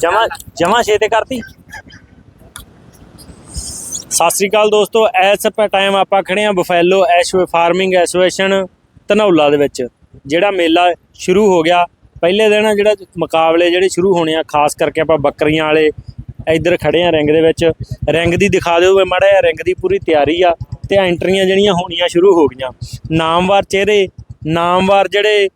ਜਮਾ ਜਮਾ ਛੇ ਤੇ ਕਰਤੀ। ਸਤਿ ਸ੍ਰੀ ਅਕਾਲ ਦੋਸਤੋ, ਇਸ ਟਾਈਮ ਆਪਾਂ ਖੜੇ ਆ ਬਫੈਲੋ ਐਸ਼ਵੇ ਫਾਰਮਿੰਗ ਐਸੋਸੀਏਸ਼ਨ ਧਨੌਲਾ ਦੇ ਵਿੱਚ, ਜਿਹੜਾ ਮੇਲਾ ਸ਼ੁਰੂ ਹੋ ਗਿਆ। ਪਹਿਲੇ ਦਿਨ ਜਿਹੜਾ ਮੁਕਾਬਲੇ ਜਿਹੜੇ ਸ਼ੁਰੂ ਹੋਣੇ ਆ, ਖਾਸ ਕਰਕੇ ਆਪਾਂ ਬੱਕਰੀਆਂ ਵਾਲੇ ਇੱਧਰ ਖੜੇ ਆ ਰਿੰਗ ਦੇ ਵਿੱਚ। ਰਿੰਗ ਦੀ ਦਿਖਾ ਦਿਓ ਮਾੜਾ ਜਿਹਾ ਰਿੰਗ ਦੀ ਪੂਰੀ ਤਿਆਰੀ ਆ ਤੇ ਐਂਟਰੀਆਂ ਜਿਹੜੀਆਂ ਹੋਣੀਆਂ ਸ਼ੁਰੂ ਹੋ ਗਈਆਂ। ਨਾਮਵਾਰ ਚਿਹਰੇ, ਨਾਮਵਾਰ ਜਿਹੜੇ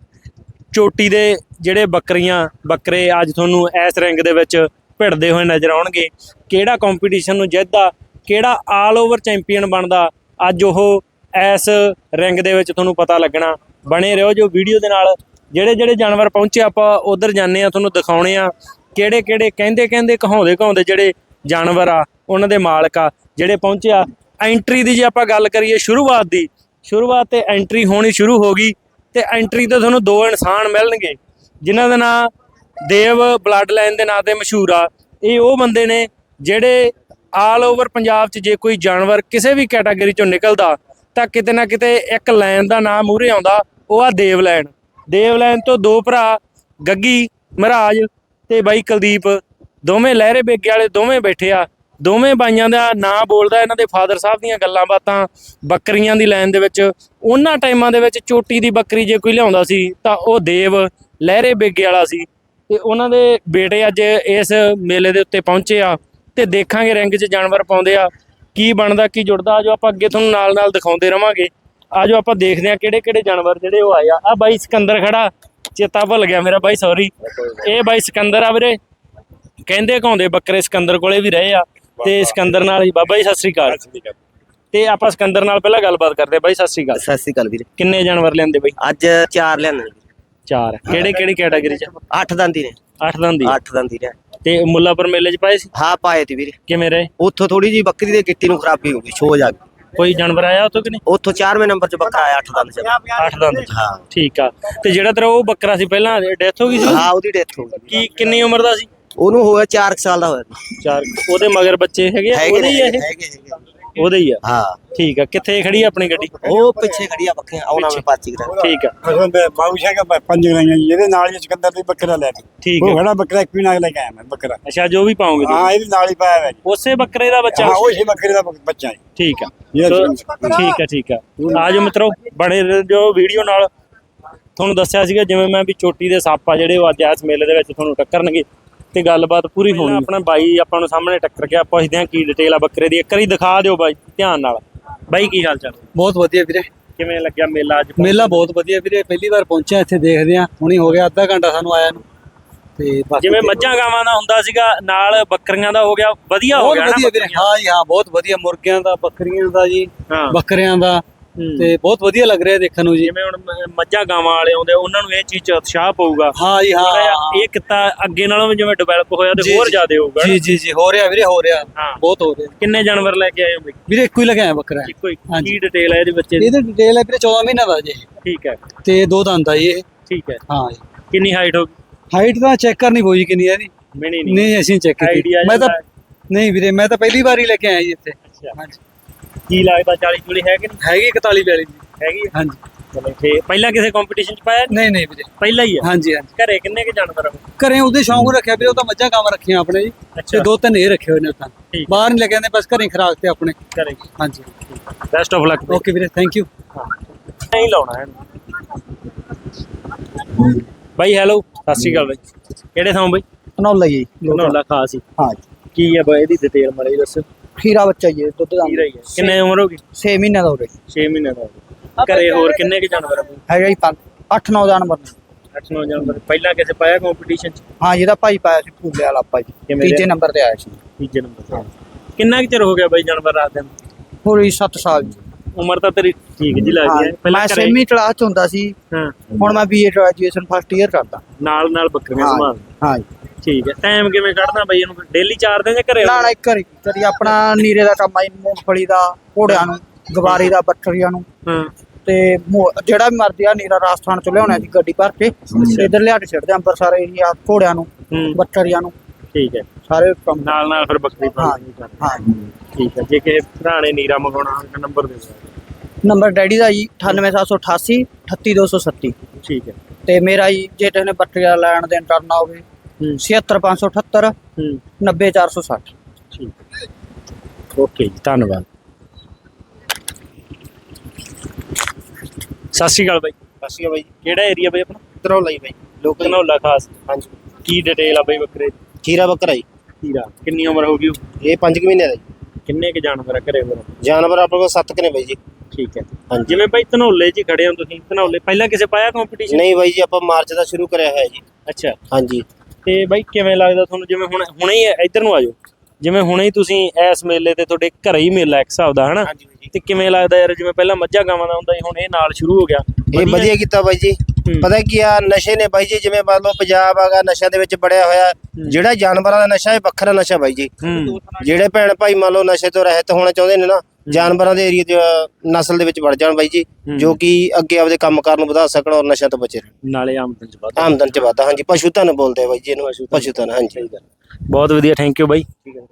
ਚੋਟੀ ਦੇ ਜਿਹੜੇ ਬੱਕਰੀਆਂ, ਬੱਕਰੇ ਅੱਜ ਤੁਹਾਨੂੰ ਇਸ ਰਿੰਗ ਦੇ ਵਿੱਚ ਭਿੜਦੇ ਹੋਏ ਨਜ਼ਰ ਆਉਣਗੇ। ਕਿਹੜਾ ਕੰਪੀਟੀਸ਼ਨ ਨੂੰ ਜਿੱਤਦਾ, ਕਿਹੜਾ ਆਲ ਓਵਰ ਚੈਂਪੀਅਨ ਬਣਦਾ, ਅੱਜ ਉਹ ਇਸ ਰਿੰਗ ਦੇ ਵਿੱਚ ਤੁਹਾਨੂੰ ਪਤਾ ਲੱਗਣਾ। ਬਣੇ ਰਹੋ ਜੋ ਵੀਡੀਓ ਦੇ ਨਾਲ। ਜਿਹੜੇ ਜਿਹੜੇ ਜਾਨਵਰ ਪਹੁੰਚੇ, ਆਪਾਂ ਉਧਰ ਜਾਂਦੇ ਆ ਤੁਹਾਨੂੰ ਦਿਖਾਉਣੇ ਆ ਕਿਹੜੇ ਕਿਹੜੇ, ਕਹਿੰਦੇ ਕਹਿੰਦੇ, ਕਹਾਉਂਦੇ ਕਹਾਉਂਦੇ ਜਿਹੜੇ ਜਾਨਵਰ ਆ, ਉਹਨਾਂ ਦੇ ਮਾਲਕ ਆ, ਜਿਹੜੇ ਪਹੁੰਚੇ ਆ। ਐਂਟਰੀ ਦੀ ਜੇ ਆਪਾਂ ਗੱਲ ਕਰੀਏ ਸ਼ੁਰੂਆਤ ਦੀ, ਸ਼ੁਰੂਆਤ ਤੇ ਐਂਟਰੀ ਹੋਣੀ ਸ਼ੁਰੂ ਹੋ ਗਈ ਤੇ ਐਂਟਰੀ ਤੇ ਤੁਹਾਨੂੰ ਦੋ ਇਨਸਾਨ ਮਿਲਣਗੇ। ਜਿਨ੍ਹਾਂ ਦਾ ਨਾਂ ਦੇਵ ਬਲੱਡ ਲਾਈਨ ਦੇ ਨਾਂ ਤੇ ਮਸ਼ਹੂਰ ਆ। ਇਹ ਉਹ ਬੰਦੇ ਨੇ ਜਿਹੜੇ ਆਲ ਓਵਰ ਪੰਜਾਬ 'ਚ ਜੇ ਕੋਈ ਜਾਨਵਰ ਕਿਸੇ ਵੀ ਕੈਟਾਗਰੀ 'ਚੋਂ ਨਿਕਲਦਾ, ਤਾਂ ਕਿਤੇ ਨਾ ਕਿਤੇ ਇੱਕ ਲਾਈਨ ਦਾ ਨਾਮ ਮੂਹਰੇ ਆਉਂਦਾ, ਉਹ ਆ ਦੇਵ ਲਾਈਨ ਦੇਵ ਲਾਈਨ ਤੋਂ ਦੋ ਭਰਾ, ਗੱਗੀ, ਮਹਾਰਾਜ ਤੇ ਬਾਈ ਕੁਲਦੀਪ। ਦੋਵੇਂ ਲਹਿਰੇ ਬੇਗੇ ਵਾਲੇ, ਦੋਵੇਂ ਬੈਠੇ ਆ। ਦੋਵੇਂ ਬਾਈਆਂ ਦਾ ਨਾਂ ਬੋਲਦਾ ਇਹਨਾਂ ਦੇ ਫਾਦਰ ਸਾਹਿਬ ਦੀਆਂ ਗੱਲਾਂ ਬਾਤਾਂ, ਬੱਕਰੀਆਂ ਦੀ ਲਾਈਨ ਦੇ ਵਿੱਚ। ਉਹਨਾਂ ਟਾਈਮਾਂ ਦੇ ਵਿੱਚ ਚੋਟੀ ਦੀ ਬੱਕਰੀ ਜੇ ਕੋਈ ਲਿਆਉਂਦਾ ਸੀ, ਤਾਂ ਉਹ ਦੇਵ ਲਹਿਰੇ ਬੇਗੇ ਵਾਲਾ ਸੀ ਤੇ ਉਹਨਾਂ ਦੇ ਬੇਟੇ ਅੱਜ ਇਸ ਮੇਲੇ ਦੇ ਉੱਤੇ ਪਹੁੰਚੇ ਆ ਤੇ ਦੇਖਾਂਗੇ ਰਿੰਗ 'ਚ ਜਾਨਵਰ ਪਾਉਂਦੇ ਆ ਕੀ ਬਣਦਾ ਕੀ ਜੁੜਦਾ ਆਜੋ ਆਪਾਂ ਅੱਗੇ ਤੁਹਾਨੂੰ ਨਾਲ ਨਾਲ ਦਿਖਾਉਂਦੇ ਰਵਾਂਗੇ। ਆਜੋ ਆਪਾਂ ਦੇਖਦੇ ਆ ਕਿਹੜੇ ਕਿਹੜੇ ਜਾਨਵਰ ਜਿਹੜੇ ਉਹ ਆਏ ਆ। ਬਾਈ ਸਿਕੰਦਰ ਖੜਾ ਚੇਤਾ ਭੁੱਲ ਗਿਆ ਮੇਰਾ ਬਾਈ ਸੌਰੀ ਇਹ ਬਾਈ ਸਿਕੰਦਰ ਆ ਵੀਰੇ। ਕਹਿੰਦੇ ਕਹਾਉਂਦੇ ਬੱਕਰੇ ਸਿਕੰਦਰ ਕੋਲੇ ਵੀ ਰਹੇ ਆ ਤੇ ਸਿਕੰਦਰ ਨਾਲ ਹੀ ਬਾਬਾ ਜੀ ਸਤਿ ਸ੍ਰੀ ਅਕਾਲ। ਤੇ ਆਪਾਂ ਸਿਕੰਦਰ ਨਾਲ ਪਹਿਲਾਂ ਗੱਲਬਾਤ ਕਰਦੇ ਬਾਈ ਸਤਿ ਸ੍ਰੀ ਅਕਾਲ। ਸਤਿ ਸ੍ਰੀ ਅਕਾਲ ਵੀਰੇ। ਕਿੰਨੇ ਜਾਨਵਰ ਲੈਂਦੇ ਬਾਈ? ਅੱਜ ਚਾਰ ਲਿਆਂਦੇ ਨੇ। ਚਾਰ। ਕਿਹੜੇ ਕਿਹੜੀ ਕੈਟਾਗਰੀ ਚ? ਅੱਠ ਦੰਦੀ ਨੇ। ਅੱਠ ਦੰਦੀ। ਅੱਠ ਦੰਦੀ ਨੇ। ਤੇ ਮੁੱਲਾਪੁਰ ਮੇਲੇ ਚ ਪਾਏ ਸੀ? ਹਾਂ ਪਾਏ ਤੀ ਵੀਰੇ। ਕਿਵੇਂ ਰਹੇ? ਉੱਥੋਂ ਥੋੜੀ ਜੀ ਬੱਕਰੀ ਦੇ ਗਿੱਟੀ ਨੂੰ ਖਰਾਬੀ ਹੋ ਗਈ ਛੋ ਜਾ ਗਈ ਕੋਈ ਜਾਨਵਰ ਆਇਆ ਉੱਥੋਂ ਕਿ ਨਹੀਂ? ਉੱਥੋਂ 4ਵੇਂ ਨੰਬਰ 'ਚ ਬੱਕਰਾ ਆਇਆ ਅੱਠ ਦੰਦ 'ਚ। ਅੱਠ ਦੰਦ ਚ। ਹਾਂ। ਠੀਕ ਆ। ਤੇ ਜਿਹੜਾ ਤੇਰਾ ਉਹ ਬੱਕਰਾ ਸੀ ਪਹਿਲਾਂ ਡੈਥ ਹੋ ਗਈ ਸੀ? ਹਾਂ ਉਹਦੀ ਡੈਥ ਹੋ ਗਈ। ਕੀ ਕਿੰਨੀ ਉਮਰ ਦਾ ਸੀ? ਉਹਨੂੰ ਹੋਇਆ 4 ਸਾਲ ਦਾ ਹੋਇਆ। ਚਾਰ ਉਹਦੇ ਮਗਰ ਬੱਚੇ ਹੈਗੇ ਉਹਦੇ ਹੀ ਹੈਗੇ। ਉਹਦੇ ਹੀ ਆ। ਹਾਂ। ਠੀਕ ਆ। ਕਿੱਥੇ ਖੜੀ ਆ ਆਪਣੀ ਗੱਡੀ? ਉਹ ਪਿੱਛੇ ਖੜੀ ਆ ਬੱਕਰੀਆਂ ਆਉਣਾ ਮੈਂ ਪਾਚੀ ਕਰਾ ਠੀਕ ਆ। ਬਾਬੂਸ਼ਾ ਦਾ ਪੰਜ ਗਰਾਈਆਂ ਜੀ ਇਹਦੇ ਨਾਲ ਹੀ ਸਿਕੰਦਰ ਦੀ ਬੱਕਰਾ ਲੈ ਕੇ। ਠੀਕ ਉਹ ਖੜਾ ਬੱਕਰਾ ਇੱਕ ਵੀ ਨਾਲ ਲੈ ਕੇ ਆਇਆ ਮੈਂ ਬੱਕਰਾ। ਅੱਛਾ ਜੋ ਵੀ ਪਾਉਂਗੇ ਤੁਸੀਂ। ਹਾਂ ਇਹਦੇ ਨਾਲ ਹੀ ਪਾਇਆ ਹੋਇਆ ਜੀ। ਉਸੇ ਬੱਕਰੇ ਦਾ ਬੱਚਾ? ਹਾਂ ਹੀ ਬੱਕਰੇ ਦਾ ਬੱਚਾ ਜੀ। ਠੀਕ ਆ। ਠੀਕ ਆ ਠੀਕ ਆ। ਆਜੋ ਮਿੱਤਰੋ ਬਣੇ ਜੋ ਵੀਡੀਓ ਨਾਲ। ਤੁਹਾਨੂੰ ਦੱਸਿਆ ਸੀਗਾ ਜਿਵੇਂ ਮੈਂ ਵੀ ਚੋਟੀ ਦੇ ਸੱਪ ਆ ਜਿਹੜੇ ਉਹ ਅੱਜ ਇਸ ਮੇਲੇ ਦੇ ਵਿੱਚ ਤੁਹਾਨੂੰ ਟੱਕਰਨਗੇ। ਤੇ ਗੱਲਬਾਤ ਪੂਰੀ ਹੋਣੀ ਆਪਣਾ ਬਾਈ ਆਪਾਂ ਨੂੰ ਸਾਹਮਣੇ ਟੱਕਰ ਗਿਆ ਪੁੱਛਦੇ ਆ ਕੀ ਡਿਟੇਲ ਆ ਬੱਕਰੇ ਦੀ। ਇੱਕ ਵਾਰੀ ਦਿਖਾ ਦਿਓ ਬਾਈ ਧਿਆਨ ਨਾਲ। ਬਾਈ ਕੀ ਹਾਲ ਚਾਲ? ਬਹੁਤ ਵਧੀਆ ਵੀਰੇ। ਕਿਵੇਂ ਲੱਗਿਆ ਮੇਲਾ ਅੱਜ? ਮੇਲਾ ਬਹੁਤ ਵਧੀਆ ਵੀਰੇ ਪਹਿਲੀ ਵਾਰ ਪਹੁੰਚਿਆ ਇੱਥੇ ਦੇਖਦੇ ਆ ਹੁਣੀ ਹੋ ਗਿਆ ਅੱਧਾ ਘੰਟਾ ਸਾਨੂੰ ਆਇਆ ਨੂੰ। ਤੇ ਬਾਕੀ ਜਿਵੇਂ ਮੱਝਾਂ ਗਾਵਾਂ ਦਾ ਹੁੰਦਾ ਸੀਗਾ ਨਾਲ ਬੱਕਰੀਆਂ ਦਾ ਹੋ ਗਿਆ ਵਧੀਆ ਹੋ ਬਹੁਤ ਗਿਆ ਨਾ ਵਧੀਆ ਵੀਰੇ। ਹਾਂ ਜੀ ਹਾਂ ਬਹੁਤ ਵਧੀਆ। ਮੁਰਗਿਆਂ ਦਾ ਬੱਕਰੀਆਂ ਦਾ ਜੀ ਹਾਂ। ਬੱਕਰਿਆਂ ਦਾ। ਤੇ ਬਹੁਤ ਵਧੀਆ ਲੱਗ ਰਿਹਾ ਦੇਖਣ ਨੂੰ ਜੀ। ਜਿਵੇਂ ਹੁਣ ਮ- ਮੱਝਾਂ ਗਾਵਾਂ ਵਾਲੇ ਆਉਂਦੇ ਉਹਨਾਂ ਨੂੰ ਇਹ ਚੀਜ਼ 'ਚ ਉਤਸ਼ਾਹ ਪਊਗਾ। ਹਾਂ ਜੀ ਹਾਂ ਜਿਹਾ ਇਹ ਕਿੱਤਾ ਅੱਗੇ ਨਾਲੋਂ ਜਿਵੇਂ ਡਿਵੈਲਪ ਹੋਇਆ ਤੇ ਜੀ, ਹੋਰ ਜੀ। ਜ਼ਿਆਦਾ ਹੋਊਗਾ ਜੀ ਜੀ ਜੀ ਹੋ ਰਿਹਾ ਵੀਰੇ ਹੋ ਰਿਹਾ। ਹਾਂ। ਬਹੁਤ ਹੋ ਰਿਹਾ। ਕਿੰਨੇ ਜਾਨਵਰ ਲੈ ਕੇ ਆਏ ਹੋ ਬਈ? ਵੀਰੇ ਇੱਕੋ ਹੀ ਲਗਾਇਆ ਬੱਕਰਾ। ਇੱਕੋ ਹੀ। ਹਾਂਜੀ। ਕੀ ਡਿਟੇਲ ਹੈ ਇਹਦੇ ਬੱਚੇ ਦੀ ਇਹਦੀ ਡਿਟੇਲ ਹੈ ਵੀਰੇ 14 ਮਹੀਨਾ ਦਾ ਜੀ। ਠੀਕ ਹੈ। ਤੇ ਦੋ ਦੰਦ ਆ ਜੀ ਇਹ। ਠੀਕ ਹੈ। ਹਾਂ ਜੀ। ਕਿੰਨੀ ਹਾਈਟ ਹੋਗੀ ਹਾਈਟ ਤਾਂ ਚੈੱਕ ਕਰਨੀ ਪਊ ਜੀ ਕਿੰਨੀ ਹੈ ਇਹਦੀ। ਮਿਣੀ ਨਹੀਂ। ਨਹੀਂ ਅਸੀਂ ਚੈੱਕ ਕੀਤੀ। ਮੈਂ ਤਾਂ ਨਹੀਂ ਵੀਰੇ ਮੈਂ ਤਾਂ ਪਹਿਲੀ ਵਾਰ ਹੀ ਲੈ ਕੇ ਆਇਆ ਜੀ ਇੱਥੇ। ਅੱਛਾ। ਹਾਂਜੀ। ਕੀ ਲੱਗਦਾ 40 ਚੁਲੀ ਹੈ ਕਿ ਨਹੀਂ ਹੈਗੀ 41 42 ਜੀ। ਹੈਗੀ? ਹਾਂਜੀ। ਚਲੋ ਪਹਿਲਾਂ ਕਿਸੇ ਕੰਪੀਟੀਸ਼ਨ 'ਚ ਪਾਇਆ? ਨਹੀਂ ਨਹੀਂ ਵੀਰੇ। ਪਹਿਲਾਂ ਹੀ ਆ? ਹਾਂਜੀ ਹਾਂਜੀ। ਘਰੇ ਕਿੰਨੇ ਕੇ ਜਾਨਵਰ ਆ? ਘਰੇ ਉਹਦੇ ਸ਼ੌਂਕ ਰੱਖਿਆ ਵੀਰੇ ਉਹ ਤਾਂ ਮੱਝਾਂ ਗਾਵਾਂ ਰੱਖੀਆਂ ਆਪਣੇ ਜੀ। ਅੱਛਾ। ਤੇ ਦੋ ਤਿੰਨ ਇਹ ਰੱਖੇ ਹੋਏ ਨੇ ਤਾਂ। ਠੀਕ। ਬਾਹਰ ਨਹੀਂ ਲੈ ਕੇ ਆਉਂਦੇ ਬਸ ਘਰੇ ਖਰਾਕ ਤੇ ਆਪਣੇ। ਘਰੇ ਹਾਂਜੀ। ਬੈਸਟ ਆਫ ਲੱਕ ਓਕੇ ਵੀਰੇ ਥੈਂਕ ਯੂ ਨਹੀਂ ਲਾਉਣਾ ਹੈ। ਬਾਈ ਹੈਲੋ ਸਤਿ ਸ਼੍ਰੀ ਅਕਾਲ ਬਾਈ। ਕਿਹੜੇ ਥਾਂ ਬਾਈ? ਨੌਲਾ ਜੀ। ਨੌਲਾ ਖਾਸ ਹੀ। ਕੀ ਹੈ ਬਾਈ ਇਹਦੀ ਡਿਟੇਲ ਮੜੀ ਦੱਸੋ ਖੀਰਾ ਬੱਚਾ ਜੀ ਇਹ ਦੁੱਧ ਦਾ। ਕੀ ਰਹੀ ਹੈ। ਕਿੰਨੇ ਉਮਰ ਹੋ ਗਈ? 6 ਮਹੀਨੇ ਦਾ ਹੋ ਰਿਹਾ 6 ਮਹੀਨੇ ਦਾ ਹੋ ਗਿਆ। ਘਰੇ ਹੋਰ ਕਿੰਨੇ ਕੇ ਜਾਨਵਰ? ਹੈਗਾ ਜੀ 8 9 ਦਾ ਨੰਬਰ ਅੱਠ ਨੌ ਜਾਨਵਰ। ਪਹਿਲਾਂ ਕਿਸੇ ਪਾਇਆ ਕੰਪੀਟੀਸ਼ਨ ਚ? ਹਾਂ ਜਿਹਦਾ ਭਾਈ ਪਾਇਆ ਸੀ ਭੂਲੇ ਵਾਲਾ ਕਿਵੇਂ ਤੀਜੇ? ਨੰਬਰ ਤੇ ਆਇਆ ਸੀ। ਤੀਜੇ ਨੰਬਰ ਤੇ। ਕਿੰਨਾ ਕੁ ਚਿਰ ਹੋ ਗਿਆ ਬਾਈ ਜਾਨਵਰ ਰੱਖਦੇ ਨੂੰ ਪੂਰੀ 7 ਸਾਲ ਜੀ। ਉਮਰ ਤਾਂ ਤੇਰੀ ਠੀਕ ਜੀ ਲੱਗਦੀ ਹੈ ਹਾਂ। ਪਹਿਲਾਂ ਮੈਂ ਸੇਮੀ ਕਲਾਸ ਚ ਹੁੰਦਾ ਸੀ। ਹਾਂ। ਹੁਣ ਮੈਂ ਬੀਏ ਗ੍ਰੈਜੂਏਸ਼ਨ ਫਸਟ ਇਅਰ ਕਰਦਾ। ਨਾਲ ਨਾਲ ਬੱਕਰੀਆਂ ਹਾਂ ਸੰਭਾਲ ਹਾਂ ਜੀ। ਠੀਕ ਹੈ। ਟਾਈਮ ਕਿਵੇਂ ਕੱਢਦਾ ਬਾਈ ਇਹਨੂੰ? ਡੇਲੀ ਚਾਰ ਦਿਨ ਜਾਂ ਘਰੇ ਨਾ ਨਾ ਇੱਕ ਵਾਰੀ ਕਰੀ ਆਪਣਾ ਨੀਰੇ ਦਾ ਕੰਮ ਆ ਜੀ ਮੂੰਗਫਲੀ ਦਾ ਘੋੜਿਆਂ ਨੂੰ ਗਵਾਰੀ ਦਾ ਬੱਕਰੀਆਂ ਨੂੰ। ਹਾਂ। ਤੇ ਮੋ- ਜਿਹੜਾ ਵੀ ਮਰਦੀ ਆ ਨੀਰਾ ਰਾਜਸਥਾਨ ਚ ਲਿਆਉਣਾ ਸੀ ਗੱਡੀ ਭਰ ਕੇ। ਤੇ ਇੱਧਰ ਲਿਆ ਕੇ ਛੱਡਦੇ ਅੰਬਰਸਰ ਏਰੀਆ ਘੋੜਿਆਂ ਨੂੰ ਹੂੰ। ਬੱਕਰੀਆਂ ਨੂੰ। ਠੀਕ ਹੈ। ਸਾਰੇ ਕੰਮ। ਨਾਲ ਨਾਲ ਫਿਰ ਬੱਕਰੀ ਹਾਂ ਪਾਲਣੀ ਕਰ ਹਾਂ। ਜੀ। ਠੀਕ ਹੈ। ਜੇ ਕਿਸੇ ਭਰਾ ਨੇ ਨੀਰਾ ਮੰਗਾਉਣਾ ਤਾਂ ਨੰਬਰ ਦੇ ਦਿਓ। ਨੰਬਰ ਡੈਡੀ ਦਾ ਜੀ 98788 38237 ਠੀਕ ਹੈ। ਤੇ ਮੇਰਾ ਜੀ ਜੇ ਕਿਸੇ ਨੇ ਬੱਕਰੀਆਂ ਲੈਣ ਦੇਣ ਕਰਨਾ ਹੋਵੇ ਹੂੰ 76578 ਹੂੰ। 90460 ਓਕੇ ਜੀ ਧੰਨਵਾਦ। ਸਤਿ ਸ਼੍ਰੀ ਅਕਾਲ ਬਾਈ। ਅਸੀਂ ਬਾਈ। ਕਿਹੜਾ ਏਰੀਆ ਬਾਈ ਆਪਣਾ? ਤਰੌਲਾ ਹੀ ਬਾਈ। ਲੋਕਲ ਧਨੌਲਾ ਖਾਸ। ਹਾਂਜੀ। ਕੀ ਡਿਟੇਲ ਆ ਬਾਈ ਬੱਕਰੇ ਦੀ? ਖੀਰਾ ਬੱਕਰਾ ਜੀ। ਹੀਰਾ ਕਿੰਨੀ ਉਮਰ ਹੋ ਗਈ? ਇਹ 5 ਮਹੀਨੇ ਦਾ ਜੀ। ਕਿੰਨੇ ਕ ਜਾਨਵਰ ਆ ਘਰੇ ਹੋਰ? ਜਾਨਵਰ ਆਪਣੇ ਕੋਲ 7 ਕਨੇ ਬਾਈ ਜੀ। ਠੀਕ ਹੈ। ਹਾਂਜੀ। ਜਿਵੇਂ ਬਾਈ ਧਨੌਲੇ 'ਚ ਹੀ ਖੜੇ ਹੋ ਤੁਸੀਂ ਧਨੌਲੇ ਪਹਿਲਾਂ ਕਿਸੇ ਪਾਇਆ ਕੰਪੀਟੀਸ਼ਨ ਨਹੀਂ ਬਾਈ ਜੀ ਆਪਾਂ ਮਾਰਚ ਦਾ ਸ਼ੁਰੂ ਕਰਿਆ ਹੋਇਆ ਜੀ। ਅੱਛਾ। ਹਾਂਜੀ। ਤੇ ਬਾਈ ਕਿਵੇਂ ਲੱਗਦਾ ਤੁਹਾਨੂੰ? ਜਿਵੇਂ ਹੁਣ ਹੁਣੇ ਹੀ ਇੱਧਰ ਨੂੰ ਆਜੋ ਜਿਵੇਂ ਹੁਣੇ ਹੀ ਤੁਸੀਂ ਇਸ ਮੇਲੇ ਤੇ ਤੁਹਾਡੇ ਘਰੇ ਹੀ ਮੇਲਾ ਇੱਕ ਹਿਸਾਬ ਦਾ ਹਨਾ? ਤੇ ਕਿਵੇਂ ਲੱਗਦਾ ਯਾਰ ਜਿਵੇਂ ਪਹਿਲਾਂ ਮੱਝਾਂ ਗਾਵਾਂ ਦਾ ਹੁੰਦਾ ਸੀ ਹੁਣ ਇਹ ਨਾਲ ਸ਼ੁਰੂ ਹੋ ਗਿਆ। ਇਹ ਵਧੀਆ? ਕੀਤਾ ਬਾਈ ਜੀ। ਪਤਾ ਕੀ ਆ ਨਸ਼ੇ ਨੇ ਬਾਈ ਜੀ ਜਿਵੇਂ ਮੰਨ ਲਓ ਪੰਜਾਬ ਆਗਾ ਨਸ਼ਿਆਂ ਦੇ ਵਿੱਚ ਬੜਿਆ ਹੋਇਆ ਜਿਹੜਾ ਜਾਨਵਰਾਂ ਦਾ ਨਸ਼ਾ ਇਹ ਵੱਖਰਾ ਨਸ਼ਾ ਬਾਈ ਜੀ। ਜਿਹੜੇ ਭੈਣ ਭਾਈ ਮੰਨ ਲਓ ਨਸ਼ੇ ਤੋਂ ਰਹਿਤ ਹੋਣਾ ਚਾਹੁੰਦੇ ਨੇ ਨਾ ਜਾਨਵਰਾਂ ਦੇ ਏਰੀਆ 'ਚ ਨਸਲ ਦੇ ਵਿੱਚ ਵੜ ਜਾਣ ਬਾਈ ਜੀ। ਜੋ ਕਿ ਅੱਗੇ ਆਪਦੇ ਕੰਮਕਾਰ ਨੂੰ ਵਧਾ ਸਕਣ ਔਰ ਨਸ਼ਿਆਂ ਤੋਂ ਬਚੇ ਰਹਿਣ। ਨਾਲੇ ਆਮਦਨ ਚ ਵਾਧਾ। ਆਮਦਨ 'ਚ ਵਾਧਾ ਹਾਂਜੀ ਪਸ਼ੂ ਧਨ ਬੋਲਦੇ ਆ ਬਾਈ ਜੀ ਇਹਨੂੰ ਪਸ਼ੂ ਧਨ ਹਾਂਜੀ। ਬਹੁਤ ਵਧੀਆ ਥੈਂਕ ਯੂ ਬਾਈ।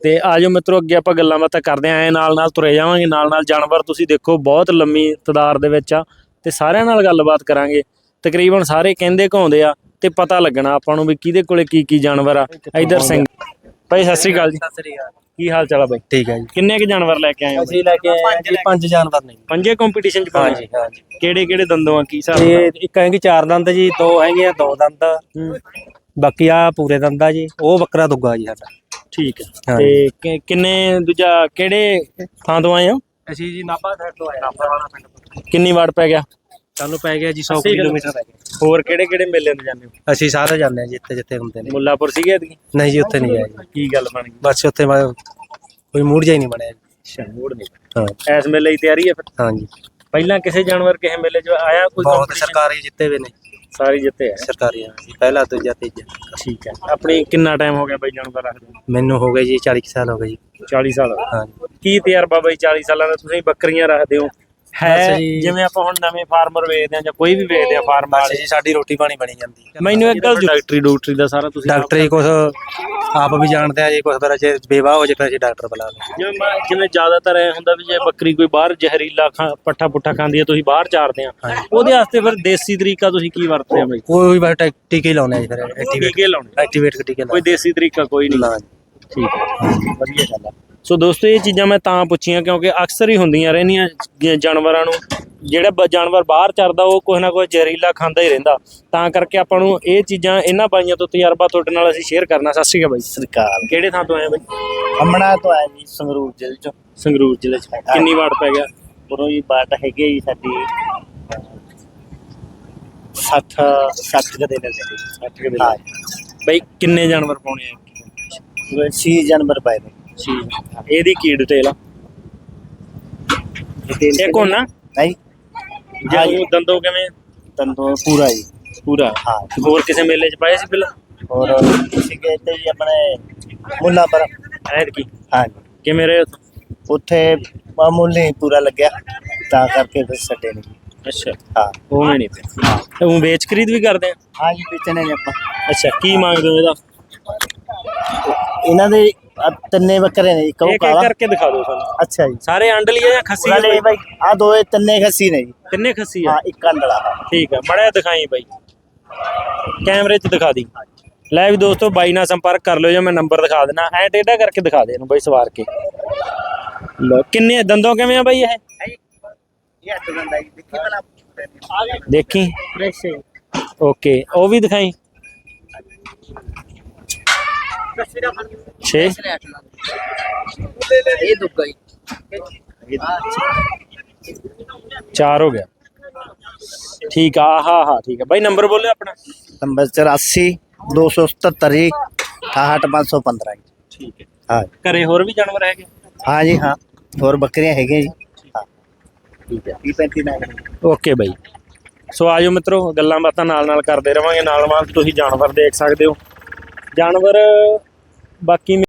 ਤੇ ਆਜੋ ਮਿੱਤਰੋ ਅੱਗੇ ਆਪਾਂ ਗੱਲਾਂ ਬਾਤਾਂ ਕਰਦੇ ਆਂ ਨਾਲ ਨਾਲ ਤੁਰੇ ਜਾਵਾਂਗੇ ਨਾਲ ਨਾਲ ਜਾਨਵਰ ਤੁਸੀਂ ਦੇਖੋ ਬਹੁਤ ਲੰਮੀ ਤਦਾਰ ਦੇ ਵਿੱਚ ਆ ਤੇ ਸਾਰਿਆਂ ਨਾਲ ਗੱਲਬਾਤ ਕਰਾਂਗੇ। ਤਕਰੀਬਨ ਸਾਰੇ ਕਹਿੰਦੇ ਘਾਉਂਦੇ ਆ ਤੇ ਪਤਾ ਲੱਗਣਾ ਆਪਾਂ ਨੂੰ ਵੀ ਕਿਹਦੇ ਕੋਲੇ ਕੀ ਕੀ ਜਾਨਵਰ ਆ ਇਧਰ ਸਿੰਘ ਭਾਈ ਸਤਿ ਸ੍ਰੀ ਅਕਾਲ ਜੀ। ਕੀ ਹਾਲ ਚਾਲ ਆ ਬਾਈ? ਠੀਕ ਹੈ ਜੀ। ਕਿੰਨੇ ਕੁ ਜਾਨਵਰ ਲੈ ਕੇ ਆਏ ਹੋ? ਅਸੀਂ ਲੈ ਕੇ ਆਏ ਜੀ ਪੰਜ ਜਾਨਵਰ ਨੇ ਪੰਜੇ ਕੰਪੀਟੀਸ਼ਨ ਚ ਪਾਉਣੇ ਹਾਂਜੀ ਕਿਹੜੇ ਕਿਹੜੇ ਦੰਦੋਂ ਆ? ਕੀ ਹਿਸਾਬ ਇਹ ਇੱਕ ਹੈਗੀ ਚਾਰ ਦੰਦ ਜੀ ਦੋ ਹੈਗੀਆਂ ਦੋ ਦੰਦ। ਬਾਕੀ ਆ ਪੂਰੇ ਦੰਦ ਆ ਜੀ ਉਹ ਬੱਕਰਾ ਦੁੱਗਾ ਜੀ ਸਾਡਾ। ਠੀਕ ਹੈ ਹਾਂਜੀ। ਤੇ ਕਿੰਨੇ ਦੂਜਾ ਕਿਹੜੇ ਥਾਂ ਤੋਂ ਆਏ ਹੋ? ਅਸੀਂ ਜੀ ਨਾਭਾ ਸਾਈਡ ਤੋਂ ਆਏ ਨਾਭਾ ਵਾਲਾ ਪਿੰਡ ਕਿੰਨੀ ਵਾਰ ਪੈ ਗਿਆ? ਸਾਨੂੰ ਪੈ ਗਿਆ ਜੀ 100 ਅੱਸੀ ਕਿਲੋਮੀਟਰ। ਪੈ ਗਿਆ। ਹੋਰ ਕਿਹੜੇ ਕਿਹੜੇ ਮੇਲੇ ਤੇ ਜਾਂਦੇ ਹੋ? ਅਸੀਂ ਸਾਰੇ ਜਾਂਦੇ ਹਾਂ ਜਿੱਥੇ ਜਿੱਥੇ ਹੁੰਦੇ ਨੇ। ਮੁੱਲਾਪੁਰ ਸੀਗੇ ਐਤਕੀ ਨਹੀਂ ਜੀ ਉੱਥੇ ਨਹੀਂ ਗਏ ਜੀ। ਕੀ ਗੱਲ ਬਣ ਗਈ? ਬਸ ਉੱਥੇ ਮੈਂ- ਕੋਈ ਮੂਡ ਜਿਹਾ ਹੀ ਨਹੀਂ ਬਣਿਆ ਜੀ। ਅੱਛਾ ਮੂਡ ਨਹੀਂ ਹਾਂ। ਐਸ ਮੇਲੇ ਦੀ ਤਿਆਰੀ ਹੈ ਫਿਰ? ਹਾਂਜੀ ਪਹਿਲਾਂ ਕਿਸੇ ਜਾਨਵਰ ਕਿਸੇ ਮੇਲੇ 'ਚ ਆਇਆ ਕੋਈ ਬਹੁਤ competition? ਸਰਕਾਰੀ ਜਿੱਤੇ ਵੀ ਨੇ। ਸਾਰੇ ਜਿੱਤੇ ਆ। ਸਰਕਾਰੀ ਹਾਂ ਜੀ ਪਹਿਲਾ ਦੂਜਾ ਤੀਜਾ। ਠੀਕ ਹੈ। ਆਪਣੀ ਕਿੰਨਾ ਟਾਈਮ ਹੋ ਗਿਆ ਬਾਈ ਜਾਨਵਰ ਰੱਖਦੇ ਨੂੰ? ਮੈਨੂੰ ਹੋ ਗਏ ਜੀ 40 ਕੁ ਸਾਲ ਹੋ ਗਏ ਜੀ। 40 ਸਾਲ। ਹਾਂਜੀ ਕੀ ਤਜਰਬਾ ਬਾਈ 40 ਸਾਲਾਂ ਦਾ? ਤੁਸੀਂ ਬੱਕਰੀਆਂ ਰੱਖਦੇ ਹੋ। ਹੈ। ਜਿਵੇਂ ਆਪਾਂ ਹੁਣ ਨਵੇਂ ਫਾਰਮਰ ਵੇਚਦੇ ਆ ਜਾਂ ਕੋਈ ਵੀ ਵੇਚਦੇ ਆ ਫਾਰਮ ਵਾਲੇ। ਜੀ ਸਾਡੀ ਰੋਟੀ ਪਾਣੀ ਬਣੀ ਜਾਂਦੀ ਹੈ। ਮੈਨੂੰ ਇੱਕ ਗੱਲ ਡਾਕਟਰੀ ਡਾਕਟਰੀ ਦਾ ਸਾਰਾ ਤੁਸੀਂ ਡਾਕਟਰ ਕੁਛ ਆਪ ਵੀ ਜਾਣਦੇ ਆ ਜੀ ਕੁਛ ਫਿਰ ਜੇ ਬੇਵਾ ਹੋ ਜੇ ਫਿਰ ਅਸੀਂ ਡਾਕਟਰ ਬੁਲਾ ਲਓ ਜਿਵੇਂ ਮੈਂ- ਜਿਵੇਂ ਜ਼ਿਆਦਾਤਰ ਇਹ ਹੁੰਦਾ ਵੀ ਜੇ ਬੱਕਰੀ ਕੋਈ ਬਾਹਰ ਜ਼ਹਿਰੀਲਾ ਖਾ- ਪੱਠਾ ਪੁੱਠਾ ਖਾਂਦੀ ਹੈ ਤੁਸੀਂ ਬਾਹਰ ਚਾਰਦੇ ਆ ਉਹਦੇ ਵਾਸਤੇ ਫਿਰ ਦੇਸੀ ਤਰੀਕਾ ਤੁਸੀਂ ਕੀ ਵਰਤਦੇ ਆ ਬਾਈ? ਕੋਈ ਵੀ ਬਸ ਟੀਕੇ ਹੀ ਲਾਉਣੇ ਆ ਜੀ ਫਿਰ ਐਕਟੀਵੇਟ ਟੀਕੇ ਲਾਉਣੇ ਐਕਟੀਵੇਟ ਟੀਕੇ ਕੋਈ ਦੇਸੀ ਤਰੀਕਾ ਕੋਈ ਨਹੀਂ। ਲਾਉਣੇ ਠੀਕ ਹੈ। ਵਧੀਆ ਗੱਲ ਆ। ਸੋ ਦੋਸਤੋ ਇਹ ਚੀਜ਼ਾਂ ਮੈਂ ਤਾਂ ਪੁੱਛੀਆਂ ਕਿਉਂਕਿ ਅਕਸਰ ਹੀ ਹੁੰਦੀਆਂ ਰਹਿੰਦੀਆਂ ਜ- ਜਾਨਵਰਾਂ ਨੂੰ। ਜਿਹੜਾ ਜਾਨਵਰ ਬਾਹਰ ਚਰਦਾ ਉਹ ਕੁਛ ਨਾ ਕੁਛ ਜ਼ਹਿਰੀਲਾ ਖਾਂਦਾ ਹੀ ਰਹਿੰਦਾ। ਤਾਂ ਕਰਕੇ ਆਪਾਂ ਨੂੰ ਇਹ ਚੀਜ਼ਾਂ ਇਹਨਾਂ ਬਾਈਆਂ ਤੋਂ ਤਜਰਬਾ ਤੁਹਾਡੇ ਨਾਲ ਅਸੀਂ ਸ਼ੇਅਰ ਕਰਨਾ। ਸਤਿ ਸ਼੍ਰੀ ਅਕਾਲ ਬਾਈ। ਸਰਕਾਰ ਕਿਹੜੇ ਥਾਂ ਤੋਂ ਆਏ ਬਾਈ? ਹਮਣਾ ਤੋਂ ਆਇਆ ਜੀ ਸੰਗਰੂਰ ਜ਼ਿਲ੍ਹੇ ਚੋਂ। ਸੰਗਰੂਰ ਜ਼ਿਲ੍ਹੇ 'ਚ। ਕਿੰਨੀ ਵਾਰ ਪੈ ਗਿਆ? ਉਰੋਂ ਹੀ ਬਾਟ ਹੈਗੀ ਜੀ ਸਾਡੀ। 60 60 ਕਦੇ ਨੇ 60 ਕੇ ਦਿਨ। ਬਾਈ ਕਿੰਨੇ ਜਾਨਵਰ ਪਾਉਣੇ ਆ? ਸੀ ਜਾਨਵਰ ਪਾਏ ਨੇ। ਠੀਕ। ਇਹਦੀ ਕੀ ਡਿਟੇਲ ਆ? ਇਹ ਕੋਣ ਨਾ। ਨਹੀਂ। ਜੇ ਦੰਦੋ ਕਿਵੇਂ? ਤੰਦੋ ਪੂਰਾ ਜੀ। ਪੂਰਾ। ਹਾਂ। ਹੋਰ ਕਿਸੇ ਮੇਲੇ 'ਚ ਪਾਏ ਸੀ ਪਹਿਲਾਂ? ਔਰ ਤੁਸੀਂ ਗਏ ਤੇ ਜੀ ਆਪਣੇ ਮੁੱਲਾ ਪਰ ਐਡ ਕੀ ਹਾਂ ਕਿਵੇਂ ਰਹੇ ਉੱਥੇ? ਉੱਥੇ ਮਾਮੂਲੀ ਪੂਰਾ ਲੱਗਿਆ। ਤਾਂ ਕਰਕੇ ਫਿਰ ਛੱਡੇ ਨਹੀਂ। ਅੱਛਾ। ਹਾਂ। ਉਵੇਂ ਨਹੀਂ ਪਿਆ ਤੇ ਉਹ ਵੇਚ ਖਰੀਦ ਵੀ ਕਰਦੇ ਆ? ਹਾਂ ਜੀ ਵੇਚਣੇ ਨੇ ਆਪਾਂ। ਅੱਛਾ ਕੀ ਮੰਗਦੇ ਹੋ ਇਹਦਾ? ਇਹਨਾਂ ਦੇ ਆਹ ਤਿੰਨੇ ਬੱਕਰੇ ਨੇ ਜੀ ਕਹੋ ਇੱਕ ਇੱਕ ਕਾਲਾ ਕਰਕੇ ਦਿਖਾ ਦਿਓ ਸਾਨੂੰ। ਅੱਛਾ ਜੀ। ਸਾਰੇ ਅੰਡਲੀ ਆ ਜਾਂ ਖੱਸੀ ਆ ਨੇ ਬਾਈ ਆ ਦੋਏ ਤਿੰਨੇ ਖੱਸੀ ਨੇ ਜੀ। ਤਿੰਨੇ ਖੱਸੀ ਆ? ਹਾਂ ਇੱਕ ਅੰਡਲਾ। ਠੀਕ ਆ ਮੜਿਆ ਦਿਖਾਈ ਬਾਈ। ਕੈਮਰੇ 'ਚ ਦਿਖਾ ਦੀ। ਲੈ ਵੀ ਦੋਸਤੋ ਬਾਈ ਨਾਲ ਸੰਪਰਕ ਕਰ ਲਿਓ ਜਾਂ ਮੈਂ ਨੰਬਰ ਦਿਖਾ ਦੇਣਾ ਐ ਟੇਢਾ ਕਰਕੇ ਦਿਖਾ ਦੇ ਇਹਨੂੰ ਬਾਈ ਸਵਾਰ ਕੇ। ਲਓ ਕਿੰਨੇ ਦੰਦੋਂ ਕਿਵੇਂ ਆ ਬਾਈ ਇਹ? ਇਹ ਅੱਟ ਜਾਂਦਾ ਜੀ। ਦੇਖੀ ਹੈ ਓਕੇ ਉਹ ਵੀ ਦਿਖਾਈ। 6 ਇਹ ਦੁੱਗਾ ਜੀ। ਚਾਰ ਹੋ ਗਿਆ। ਠੀਕ ਆ ਹਾਂ ਹਾਂ ਠੀਕ ਆ। ਬਾਈ ਨੰਬਰ ਬੋਲਿਓ ਆਪਣਾ। ਨੰਬਰ 84 277 ਜੀ 68515 ਜੀ। ਠੀਕ ਹੈ। ਹਾਂ। ਘਰੇ ਹੋਰ ਵੀ ਜਾਨਵਰ ਹੈਗੇ? ਹਾਂ ਜੀ ਹਾਂ। ਹੋਰ ਬੱਕਰੀਆਂ ਹੈਗੀਆਂ ਜੀ। ਹਾਂ। ਠੀਕ ਹੈ। 35 ਨਾਲ। ਓਕੇ ਬਾਈ। ਸੋ ਆਜੋ ਮਿੱਤਰੋ ਗੱਲਾਂ ਬਾਤਾਂ ਨਾਲ ਨਾਲ ਕਰਦੇ ਰਵਾਂਗੇ। ਨਾਲ ਨਾਲ ਤੁਸੀਂ ਜਾਨਵਰ ਦੇਖ ਸਕਦੇ ਹੋ। ਜਾਨਵਰ ਬਾਕੀ